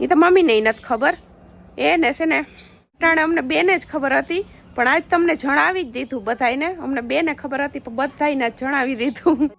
એ તો મમ્મીને નથી ખબર. એને છે ને ટાણે અમને બેને જ ખબર હતી, પણ આજ તમને જણાવી જ દીધું બધાયને. અમને બેને ખબર હતી, પણ બધાને જણાવી દીધું.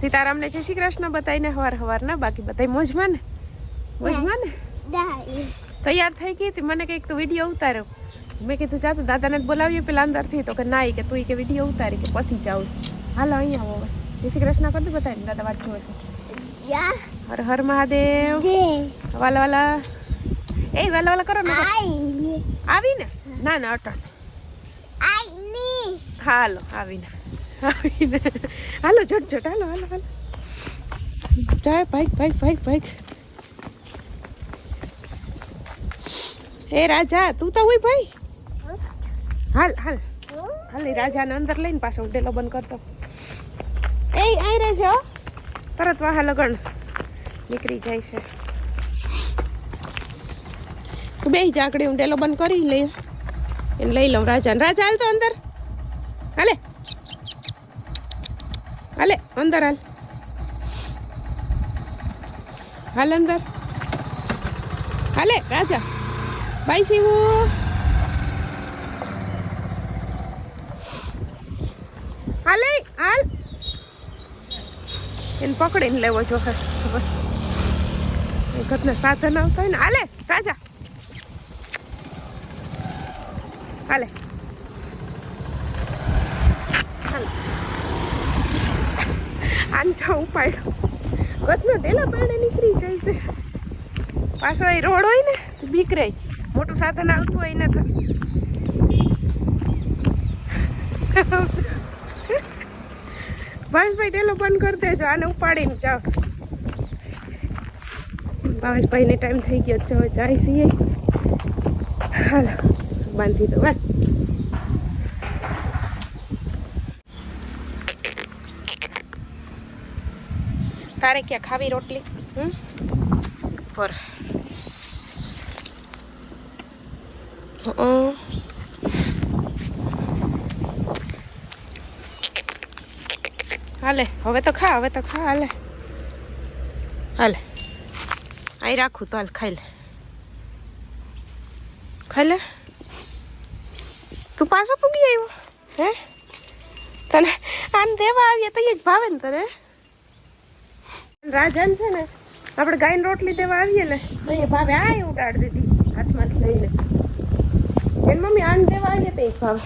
સીતારામને જય શ્રી કૃષ્ણ બતાવીને હવાર હવારના બાકી બતાવી મોજમાં ને? મોજમાં ને? તૈયાર થઈ ગઈ હતી? મને કંઈક તો વીડિયો ઉતાર્યો. મેં કીધું જા તો દાદાને બોલાવીએ પેલા અંદરથી. તો કે ના કે તું કે વીડિયો ઉતારી કે પછી જાઉં છું. હાલો અહીંયા હવે. જય શ્રી કૃષ્ણ કરી બતાવીને દાદા વાત જોવે છે. હર હર મહાદેવ. વાલા વાલા. એ વાલા વાલા કરો ને આવીને? ના ના અટણ હાલો આવીને. આવીને. હાલો ઝટ ઝટ હાલો હાલો હાલો. જાય ભાઈક ભાઈક ભાઈક ભાઈક એ રાજા, તું તો હોય ભાઈ. હાલ હાલ. હાલ, એ રાજાને અંદર લઈને પાછો ડેલો બંધ કરતો. એ અહીં રહેજો તરત વાહ લગણ નીકળી જાય છે. તું બે જાકડી હું ડેલો બંધ કરી લઈ એને લઈ લઉં રાજાને. રાજા, હાલ તો અંદર. હાલે. હાલે અંદર હાલ હાલ અંદર હાલે રાજા બાય શિવુ હાલે હાલ એને પકડીને લેવો છો ઘરના સાધન આવતા હોય ને હાલે રાજા હાલે હાલ આંચો ઉપાડ્યો. ગતનો તેલા પાણે નીકળી જાય છે. પાછો એ રોડ હોય ને બીકરે. મોટું સાધન આવતું હોય ને તો. ભાવેશભાઈ ટેલો બંધ કરી દેજો, આને ઉપાડીને જાઓ. ભાવેશભાઈને ટાઈમ થઈ ગયો છે જાય છીએ. હાલો, બાંધી દો તારે ક્યાં ખાવી રોટલી? હમ? પર. હાલે, હવે તો ખા, હવે તો ખા, હાલે. હાલે. આઈ રાખું તો હાલ, ખાઈ લે. ખાઈ લે. તું પાછો પૂગી આવ્યો? હે? તને આને દેવા આવીએ તો એ જ ભાવે ને તને રાજન છે ને આપણે ગાયને રોટલી દેવા આવીએ ને તો એ ભાવે આ ઉડાડી દીધી હાથમાંથી લઈને. એની મમ્મી આને દેવા આવીએ તો ભાવે.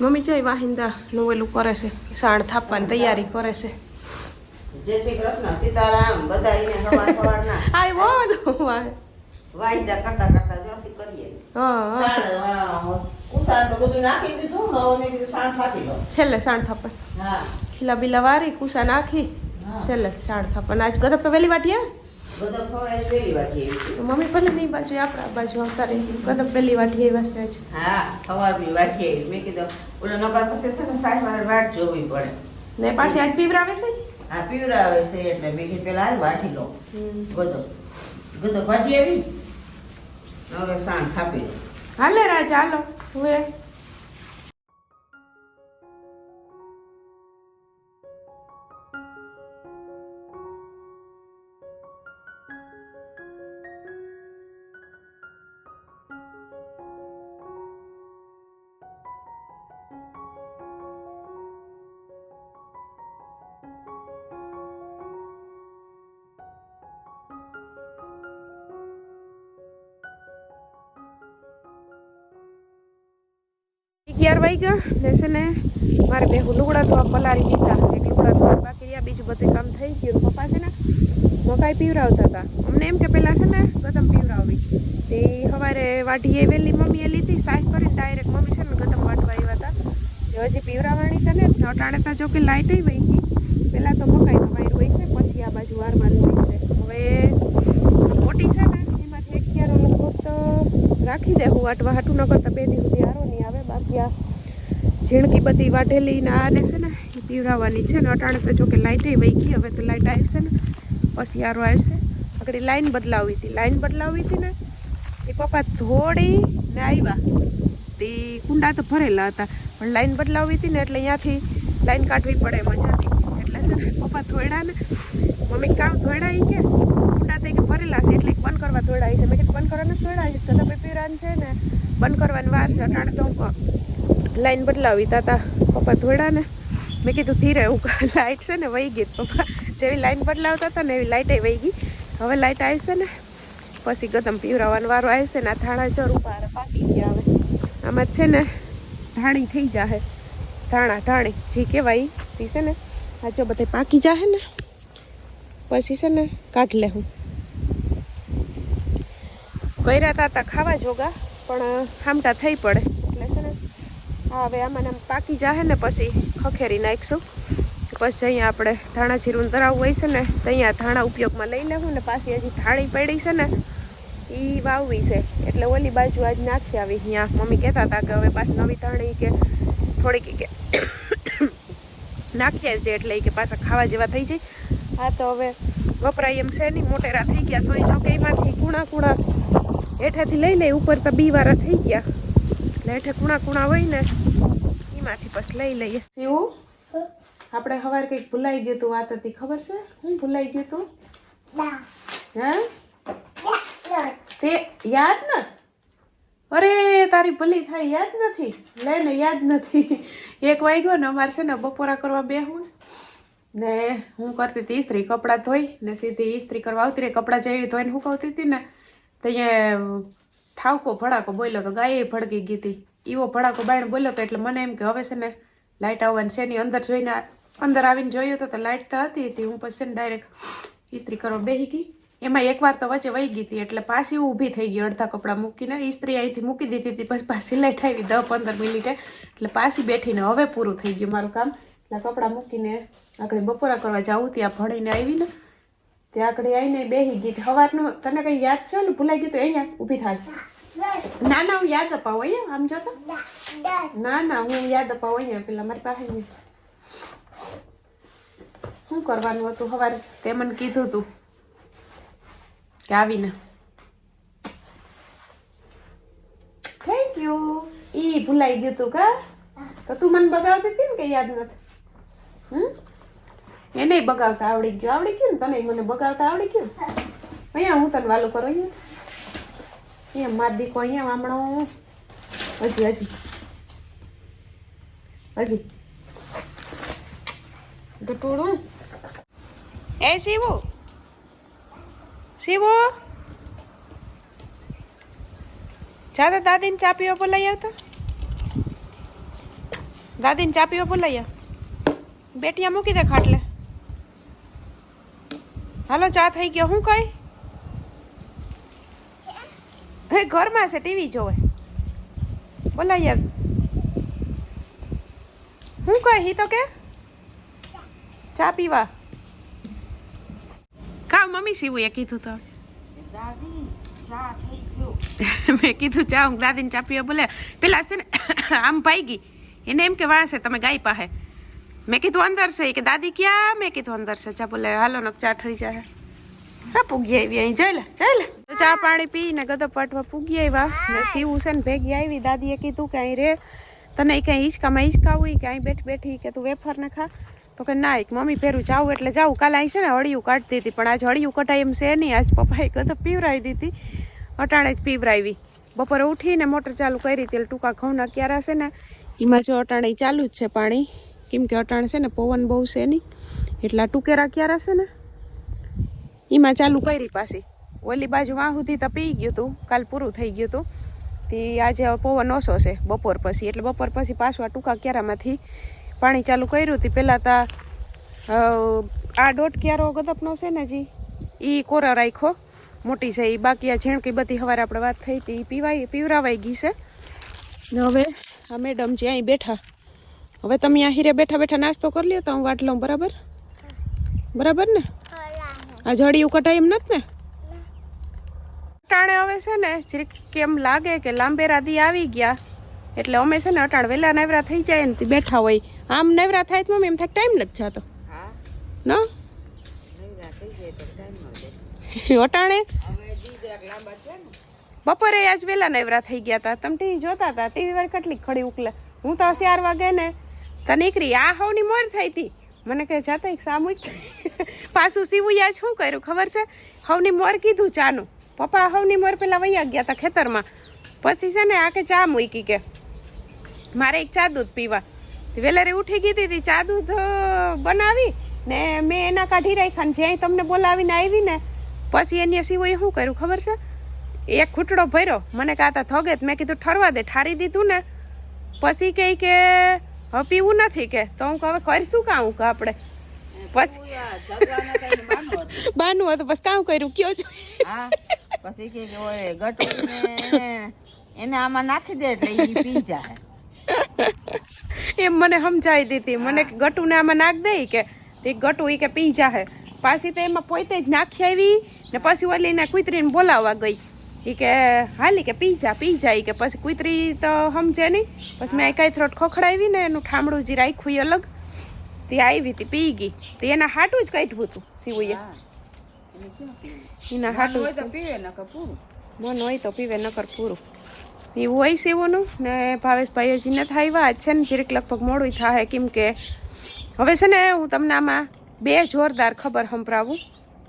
મમ્મી જોઈ વાહિંદા નું ઓલું કરે છે સાણ થાપવાની તૈયારી કરે છે. જય શ્રી કૃષ્ણ સીતારામ બધા એને સવાર સવારના આવ્યો ને વાહ. વાયદા કરતા કરતા જોશી કરીએ. હા હા. સાણ કુસાણ તો બધું નાખી દીધું ને સાણ થાપી લો. છેલ્લે સાણ થાપે. હા. ખીલા બીલા વારી કુસા નાખી. છેલ્લે સાણ અને આજ તો વહેલી વાટી આવે બધા ખવાય વેલી વાટી આવી તો મમ્મી ભલે નહીં બાજુ આપણા બાજુ આવતા રહી. કદમ પહેલી વાટી આવી વસે છે હા બી વાટી આવી મેં કીધું ઓલો નંબર પછી છે ને સાહેબ મારે વાટ જોવી પડે. ને પાછી આજ પીવરાવે છે? આ પીવરાવે છે એટલે મેં કીધું પેલા હાલ વાટી લો. બધો બધો વાટી આવી? હવે સાંજ થાપી હાલે રાજા હાલો હવે અગિયાર વાગ્યા ને છે ને મારે બે લુગડા ધોવા પલારી દીધા. એક લુગડા ધોવા બાકી રહ્યા, બીજું બધું કામ થઈ ગયું. પપ્પા છે ને મકાઈ પીવરાવતા હતા. અમને એમ કે પહેલાં છે ને ગદમ પીવરાવવી તે સવારે વાઢીએ વહેલી મમ્મીએ લીધી, સાફ કરીને ડાયરેક્ટ મમ્મી છે ને ગદમ વાટવા આવ્યા હતા. એ હજી હતા ને અટાણે ત્યાં જો કે લાઇટ વહી ગઈ. પહેલાં તો મકાઈનો વાયર હોય છે, પછી આ બાજુ વારવાનું હોય છે. હવે મોટી છે ને, એમાંથી એક ક્યારો લગભગ તો રાખી દે હું વાટવા હાટું ન કરતા બે દિવસ સુધી આરો નહીં આવે. બાકી ઝીણકી બધી વાઢેલી ને આને છે ને, એ પીવરાવવાની છે ને, અટાણે તો જો કે લાઇટે વહી ગઈ હવે તો લાઇટ આવશે ને પસિયારો આવશે. આગળ લાઈન બદલાવી હતી. લાઈન બદલાવી હતી ને, એ પપ્પા થોડી ને આવ્યા તે કુંડા તો ભરેલા હતા, પણ લાઈન બદલાવી હતી ને, એટલે અહીંયાથી લાઈન કાઢવી પડે મજાથી એટલે છે ને, પપ્પા થોડા ને, મમ્મી કામ થોડા કે કુંડા થઈ ઈ કે ભરેલા છે, એટલે બંધ કરવા દોડાવી છે. મેં કીધું, બંધ કરવાના દોડાવી તો તમે પીરાન છે ને, બંધ કરવાની વાર છે. અટાણે તો લાઈન બદલાવી તાતા પપ્પા ધોડા ને મેં કીધું, ધીરે, હું લાઇટ છે ને વહી ગઈ પપ્પા. જેવી લાઈન બદલાવતા હતા ને એવી લાઇટે વહી ગઈ. હવે લાઇટ આવશે ને, પછી ગદમ પીવરાવાનો વારો આવશે ને, આ થાણા ચર ઉપર પાકી ગયા હવે. આમાં છે ને, ધાણી થઈ જાહે. ધાણા, ધાણી, જે કહેવાય તે છે ને, આ જો બધે પાકી જાહે ને પછી છે ને કાઢ લે હું કર્યા હતા હતા ખાવા જોગા, પણ ખામટા થઈ પડે. એટલે છે ને હવે આમાં આમ પાકી જાહે ને પછી ખખેરી નાખીશું. પછી અહીંયા આપણે ધાણા જીરું ધરાવવું હોય છે ને, તો અહીંયા ધાણા ઉપયોગમાં લઈ લેવું ને પાછી હજી ધાણી પડી છે ને એ વાવવી છે. એટલે ઓલી બાજુ આજ નાખી આવી અહીંયા. મમ્મી કહેતા હતા કે હવે પાછી નવી ધાણી કે થોડીક કે નાખી આવજે એટલે કે પાછા ખાવા જેવા થઈ જાય. હા તો હવે વપરાય એમ છે નહીં. મોટેરા થઈ ગયા તોય જો કે એમાંથી કુણા કુણા હેઠેથી લઈ લે ઉપર તો બી વાળા થઈ ગયા. એટલે હેઠે કુણા કુણા હોય ને એમાંથી પછી લઈ લઈએ. એવું આપણે સવારે કંઈક ભૂલાઈ ગયું હતું વાત હતી ખબર છે? હું ભૂલાઈ ગયું હતું હા? તે યાદ ન? અરે તારી ભલી થાય યાદ નથી. લે ને યાદ નથી. એક વાગ્યો ને અમારે છે ને બપોરા કરવા બેહું. ને હું કરતી હતી ઇસ્ત્રી કપડાં ધોઈ ને સીધી ઇસ્ત્રી કરવા આવતી રહી. કપડાં જેવી ધોઈને હુકવતી હતી ને, તો અહીંયા ઠાવકો, ભડાકો બોલ્યો તો ગાય ભડકી ગઈ હતી. એવો ભડાકો બાયણ બોલ્યો તો એટલે મને એમ કે હવે છે ને લાઇટ આવવાની છે એની અંદર જોઈને અંદર આવીને જોયું તો લાઇટ તો હતી હું પછી ડાયરેક્ટ ઇસ્ત્રી કરવા બેસી ગઈ. એમાં એકવાર તો વચ્ચે વહી ગઈ હતી એટલે પાછી ઊભી થઈ ગઈ અડધા કપડાં મૂકીને. ઇસ્ત્રી અહીંથી મૂકી દીધી હતી, પછી પાછી લાઈટ આવી દસ પંદર મિનિટે. એટલે પાછી બેઠીને હવે પૂરું થઈ ગયું મારું કામ. એટલે કપડાં મૂકીને આગળ બપોરા કરવા જાઉં ત્યાં ભણીને આવીને, ત્યાં આગળ આવીને બેસી ગઈ. સવારનું તને કંઈ યાદ છે ને? ભૂલાઈ ગયું તો અહીંયા ઊભી થાય. ના ના, હું યાદ અપાવું અહીંયા, આમ જોતો. ના ના, હું યાદ અપાવું અહીંયા પેલા મારી પાસે શું કરવાનું હતું સવારે તે મને કીધું તું કે આવીને. થેન્ક યુ ઈ ભૂલાઈ ગયું તું કા? તો તું મને બગાવતી હતી ને કે યાદ નથી? હમ? એને બગાવતા આવડી ગયું. આવડી ગયું ને તને? મને બગાવતા આવડી ગયું? અહીંયા હું તને વાલું કરું? અહીંયા? અહીંયા માર દીકો અહીંયા હમણાં હજી હજી. હજી. ટૂડું એ શિવો શિવો જા દાદીને ચાપીઓ બોલાઈ આવતો. દાદીને ચાપીઓ બોલાઈ બેટિયા મૂકી દે ખાટલે. હાલો ચા થઈ ગયો. હું કઈ? હે ઘરમાં છે ટીવી જોવે. બોલાય યાર. હું કઈ હી તો કે? ચા પીવા. કા મમ્મી સીવું એ કીધું તો. દાદી ચા થઈ ગયો. મેં કીધું ચા હું દાદીને ચા પીવા બોલે. પેલા છે ને આમ ભાઈ ગઈ. એને એમ કે વાંસે તમે ગાય પાસે મેં કીધું અંદર છે. કે, દાદી, ક્યાં? મેં કીધું, અંદર છે. ચા બોલે, હાલો, નક ચા ઠરી જાય હા, પૂગી આવી, અહીં જઈ લે જઈ લે. ચા પાણી પીને ગદો પાટવા પૂગી આવ્યા. ને સીવું છે ને ભેગી આવી. દાદીએ કીધું કે, અહીં રે. તને કઈ હિંચકામાં હિંચકાવું હોય કે, અહીં બેઠી બેઠી. કે, તું વેફર ને ખા. તો કે, ના. એક મમ્મી પહેરું જાઉં એટલે જાઉં. કાલે અહીં છે ને હળિયું કાઢતી હતી. પણ આજ હળિયું કટાય એમ છે નહીં. આજ પપ્પાએ ગદો પીવરાવી દીધી. અટાણે જ પીવરાવી બપોરે ઉઠીને મોટર ચાલુ કરી. તેલ ટૂંકા ઘઉંના ક્યારા છે ને એમાં જો અટાણે ચાલુ જ છે પાણી. કેમ કે અટાણ છે ને, પવન બહુ છે નહીં. એટલા ટૂકેરા ક્યારા છે ને? એમાં ચાલુ કરી પાછી. ઓલી બાજુ વાહુથી તો પી ગયું હતું કાલ પૂરું થઈ ગયું હતું તે આજે પવન ઓછો છે બપોર પછી. એટલે બપોર પછી પાછું આ ટૂંકા ક્યારામાંથી પાણી ચાલુ કર્યું હતું પહેલાં તા આ દોઢ ક્યારો ગદપનો છે ને જી એ કોરો રાખ્યો. મોટી છે એ બાકી આ ઝીણકી બધી સવારે આપણે વાત થઈ હતી એ પીવાય, પીવરાવાઈ ગઈ છે. ને હવે આ મેડમ જે અહીં બેઠા હવે તમે અહીંયા હીરે બેઠા બેઠા નાસ્તો કરી લ્યો તો હું વાટ લઉં બરાબર? બરાબર ને? આ જડિયું કટાય એમ નથી ને? અટાણે હવે છે ને જરીક કેમ લાગે કે લાંબેરા દી આવી ગયા એટલે અમે છે ને અટાણ વહેલા નવરા થઈ જાય ને બેઠા હોય. આમ નવરા થાય તો મમ્મી એમ થાય ટાઈમ નથી જતો. હા. ન? અટાણે? હવે દી જરાક લાંબા છે ને. બપોરે આજ વહેલા નવરા થઈ ગયા હતા તમે ટીવી જોતા હતા? ટીવી વાર કેટલી ખડી ઉકલે. હું તો ચાર વાગે ને તો નીકળી આ હવની મોર થઈ હતી મને કહે, જાતા એક સામૂહિક પાછું સીવું આજ શું કર્યું? ખબર છે? હવની મોર કીધું ચાનું. પપ્પા હવની મોર પેલા વૈયા ગયા હતા ખેતરમાં. પછી છે ને આ કે ચા મૂકી કે, મારે એક ચા દૂધ પીવા. વેલેરે ઉઠી ગઈ હતી ચા દૂધ બનાવી ને મેં એના કાઢી રાખ્યા ને જ્યાંય તમને બોલાવીને આવી ને પછી એની સિવાય શું કર્યું ખબર છે? એક ખૂટડો ભર્યો. મને કહેતા થોગે મેં કીધું, ઠરવા દે. ઠારી દીધું ને. પછી કહે કે હવે પીવું નથી કે. તો હું હવે કરીશું કાં? હું કે આપણે. પછી બાનું હતું? પછી કામ કર્યું? કયો છો? પછી કે ઓય ગટુને એને આમાં નાખી દે એટલે ઈ પી જાય. એમ મને સમજાવી દીધી. મને ગટુને આમાં નાખ દે કે તે ગટુ ઈ કે પી જાહે. પાછી તો એમાં પોતે જ નાખી આવી ને પછી ઓલીને કુતરીને બોલાવવા ગઈ. ઈ કે હાલી કે પી જા પી જા કે પછી કુતરી તો સમજે નહીં. પછી મેં કઈ થ્રોટ ખોખડાવી ને એનું ઠામડું જે રાખ્યું એ અલગ. તે આવી હતી પી ગઈ. તે એના હાટું જ કાઢ્યું હતું સિવુએ. એને હાટું હોય તો પીવે નકર પૂરું. મન હોય તો પીવે નકર પૂરું. એવું હોય સેવોનું? ને ભાવેશભાઈ હજી નથી આવ્યા આજ છે ને જરીક લગભગ મોડું થાય કેમ કે હવે છે ને હું તમને આમાં બે જોરદાર ખબર સંભળાવું.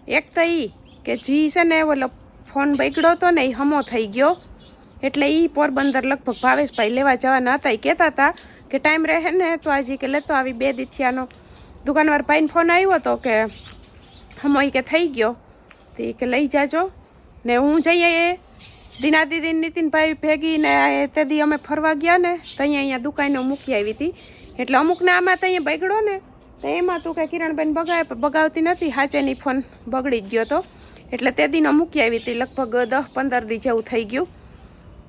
એક તો એ કે જી છે ને ઓલો ફોન બગડ્યો હતો ને એ હમો થઈ ગયો. એટલે એ પોરબંદર લગભગ ભાવેશભાઈ લેવા જવાના હતા. એ કહેતા હતા કે ટાઈમ રહે ને તો આજે કે લેતો આવી બે દિથિયાનો. દુકાનવાર ભાઈને ફોન આવ્યો હતો કે હમો એ કે થઈ ગયો. તો એ કે લઈ જાજો. ને હું જઈએ એ દીના દીદી નીતિનભાઈ ભેગી ને તે દી અમે ફરવા ગયા ને તો અહીંયા અહીંયા દુકાનો મૂકી આવી હતી. એટલે અમુકને આમાં તો અહીંયા બગડો ને. તો એમાં તું કે કિરણબેન બગાય બગાવતી નથી હાચેની ફોન બગડી જ ગયો તો. એટલે તે દીનો મૂકી આવી હતી, લગભગ દસ પંદર દી જેવું થઈ ગયું.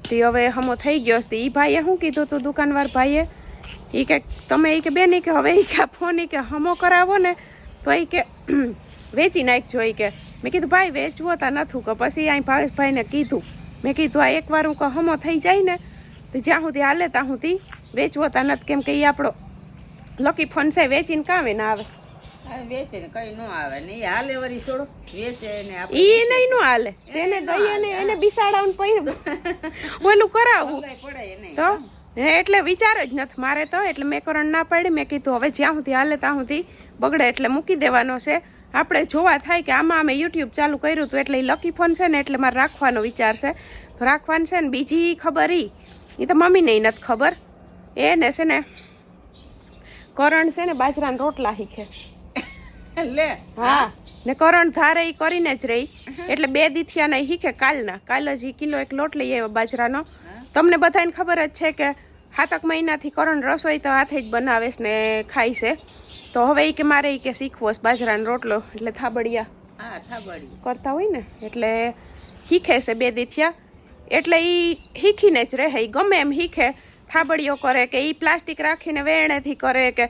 તે હવે હમો થઈ ગયો હશે એ ભાઈએ શું કીધું તું દુકાનવાર ભાઈએ? એ કે, તમે એ કે બેન કે હવે એ કે ફોન એ કે હમો કરાવો ને, તો એ કે વેચી નાખજો એ કે. મેં કીધું, ભાઈ, વેચવો તા નથું કે પછી અહીં ભાવેશભાઈને કીધું. મેં કીધું, આ એકવાર હું કે હમો થઈ જાય ને, તો જ્યાં સુધી હાલે ત્યાં સુધી વેચવો તા નથી. કેમ કે એ આપણો લકી ફોન છે, વેચીને કામે ના આવે. વેચે ને કઈ ન આવે ને હાલે વરી છોડો. વેચે ને ઈ નહીં નો હાલે. જેને દઈએ ને એને બિસાડાውን પૈ ઓલું પડે તો? એટલે વિચાર જ નથી મારે તો એટલે મેં કરણ ના પાડી. મેં કીધું હવે જ્યાં સુધી હાલે ત્યાં સુધી બગડે. એટલે મૂકી દેવાનો છે. આપણે જોવા થાય કે આમાં અમે યુટ્યુબ ચાલુ કર્યું હતું એટલે એ લકી ફોન છે ને એટલે મારે રાખવાનો વિચાર છે. રાખવાનું છે ને બીજી ખબર ઈ. એ તો મમ્મીને નથી ખબર. એને છે ને કરણ છે ને બાજરાના રોટલા શીખે. લે. હા. ને કરણ ધારે ઈ કરીને જ રહી. એટલે બે દીથિયાના હીખે કાલના. કાલ જ કિલો એક લોટ લઈ આવ્યો બાજરાનો. તમને બધાને ખબર જ છે કે સાતક મહિનાથી કરણ રસોઈ તો હાથે જ બનાવે ને ખાય છે. તો હવે ઈ કે મારે ઈ કે શીખવો છે બાજરાનો રોટલો. એટલે થાબડિયા કરતા હોય ને. એટલે શીખે છે બે દીથિયા. એટલે ઈ શીખીને જ રહે. ઈ ગમે એમ શીખે. થાબડીઓ કરે કે ઈ પ્લાસ્ટિક રાખીને વેણેથી કરે કે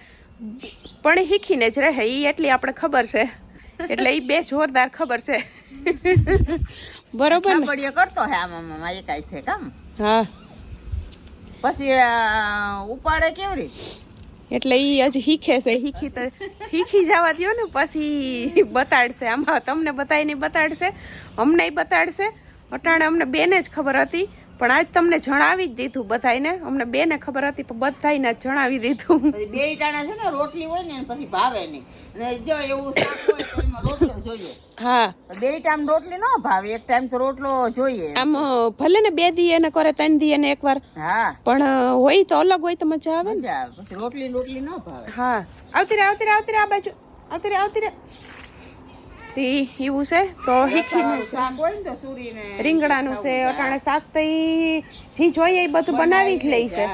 પણ શીખીને જ રહે એ એટલી આપણે ખબર છે. એટલે એ બે જોરદાર ખબર છે. બરોબર ને? કરતો હે આમાં આમાં એ કાંઈ છે કામ? હા. પછી આ, ઉપાડે કેવી રીતે? એટલે ઈ હજી શીખે છે. શીખી તો શીખી જવા દ્યો ને પછી બતાડશે. આમાં તમને બતાવીને બતાડશે અમને બતાડશે. અટાણે અમને બેને જ ખબર હતી. પણ આજ તમને જણાવી જ દીધું બધાને અમને બે ને ખબર હતી પણ બધાને જ જણાવી દીધું. બે ટાણા છે ને રોટલી હોય ને પછી ભાવે નહીં. અને જો એવું શાક હોય તો એમાં રોટલો જોઈએ. હા. બે ટાઈમ રોટલી ન ભાવે એક ટાઈમ તો રોટલો જોઈએ. આમ ભલે ને બે દી એને કરે ત્રણ દી એને એકવાર. હા. પણ હોય તો અલગ હોય તો મજા આવે ને. રોટલી રોટલી ન ભાવે. હા. આવતી રે આવતી રે આવતી રે આ બાજુ. આવતી રે આવતી રે. તે એવું છે? તો શીખીને શાક હોય ને તો સુરીને રીંગણાનું છે અટાણે શાક તો એ જે જોઈએ એ બધું બનાવી જ લઈ છે.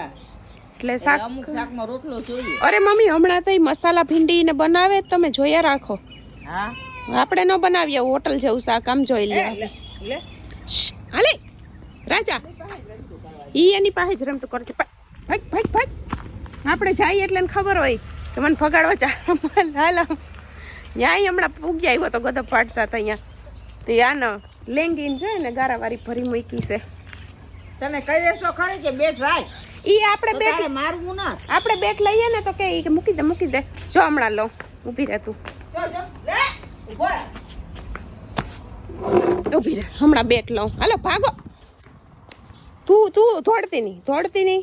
એટલે શાક શાકમાં રોટલો જોઈએ. અરે મમ્મી હમણાં તો મસાલા ભીંડી ને બનાવે તમે જોયા રાખો. આપણે ન બનાવીએ હોટલ જેવું શાક આમ જોઈ લે. હાલે. રાજા. ઈ એની પાસે જ રમતું કરે છે. ભાઈ ભાઈ ભાગ આપણે જઈએ એટલે ખબર હોય. તો મને ફગાડવા ચા હાલો ન્યાય હમણાં પૂગ્યા આવ્યો તો ગદપ પાડતા હતા અહીંયા. તે આનો લેંગીન છે ને ગારાવાળી ભરી મૂકી છે. તને કહીશ તો ખરી કે બેટ રાખ. ઈ આપણે બેટ મારવું ના. આપણે બેટ લઈએ ને તો કે ઈ મૂકી દે મૂકી દે. જો હમણાં લો ઊભી રહે તું. ઊભી રહે. હમણાં બેટ લઉં. હાલો ભાગો. તું તું થોડતી નહીં થોડતી નહીં.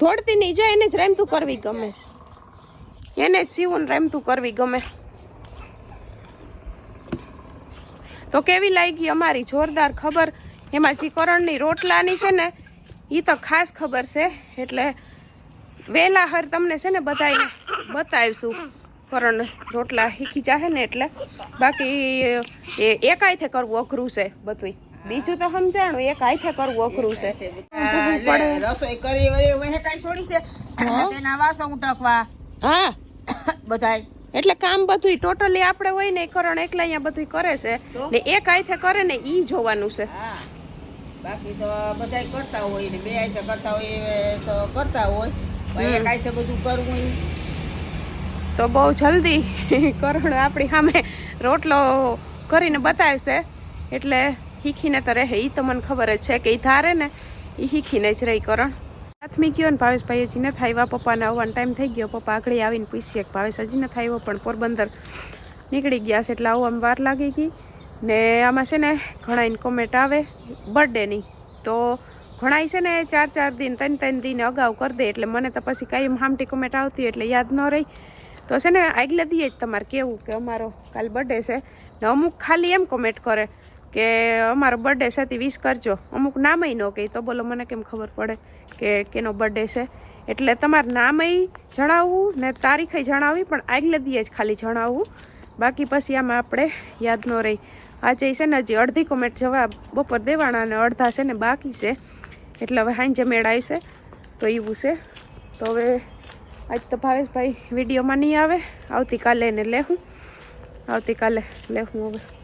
થોડતી નહીં જો એને જ રમતું કરવી ગમે છે. એને જ સીવું રમતું કરવી ગમે. તો કેવી લાગી અમારી જોરદાર ખબર? એમાં જે કરણની રોટલાની છે ને એ તો ખાસ ખબર છે. એટલે વહેલા હર તમને છે ને બધા બતાવીશું. કરણ રોટલા શીખી જાહે ને એટલે. બાકી એ એક હાથે કરવું અઘરું છે બધું બીજું તો સમજાણું એક હાથે કરવું અઘરું છે. રસોઈ કરી વળી વહે કાંઈ છોડી છે. તેના વાસણ ઉટકવા. હા. બધાય. એટલે કામ બધું ટોટલી આપણે હોય ને કરણ એકલા અહીંયા બધું કરે છે. ને એક હાથે કરે ને ઈ જોવાનું છે. બાકી તો બધાય કરતા હોય ને બે આઈતે કરતા હોય તો કરતા હોય. એક આઈતે બધું કરવું તો બહુ જલ્દી કરણ આપણી સામે રોટલો કરીને બતાવશે. એટલે શીખીને તો રહે. એ તો મને ખબર જ છે કે એ ધારે ને એ શીખીને જ રહી કરણ. હાથમી ગયો ને ભાવેશભાઈ હજી નથી આવ્યા પપ્પાને આવવાનો ટાઈમ થઈ ગયો. પપ્પા આગળ આવીને પૂછીએ કે ભાવેશ હજી નથી આવ્યો પણ પોરબંદર નીકળી ગયા છે એટલે આવવામાં વાર લાગી ગઈ. ને આમાં છે ને ઘણા કોમેન્ટ આવે બર્થડેની તો ઘણાય છે ને ચાર ચાર દિન, ત્રણ ત્રણ દિન અગાઉ કરી દે એટલે મને તો પછી કાંઈ હામટી કોમેન્ટ આવતી એટલે યાદ ન રહી. તો છે ને આગલે દીએ જ તમારે કેવું કે અમારો કાલ બર્થડે છે. ને અમુક ખાલી એમ કોમેન્ટ કરે કે અમારો બર્થડે છે તે વિશ કરજો. અમુક નામય ન કહે તો બોલો મને કેમ ખબર પડે? કે કેનો બર્થડે છે. એટલે તમારે નામય જણાવવું ને તારીખે જણાવવી, પણ આગલે દીએ જ ખાલી જણાવવું. બાકી પછી આમાં આપણે યાદ ન રહી. આજે છે ને હજી અડધી કોમેન્ટ જવાબ બપોર દેવાના અને અડધા છે ને બાકી છે. એટલે હવે હાંજે મેળ આવશે. તો એવું છે. તો હવે આજ તો ભાવેશભાઈ વિડીયોમાં નહીં આવે. આવતીકાલે એને લેહું. આવતીકાલે લેહું હવે.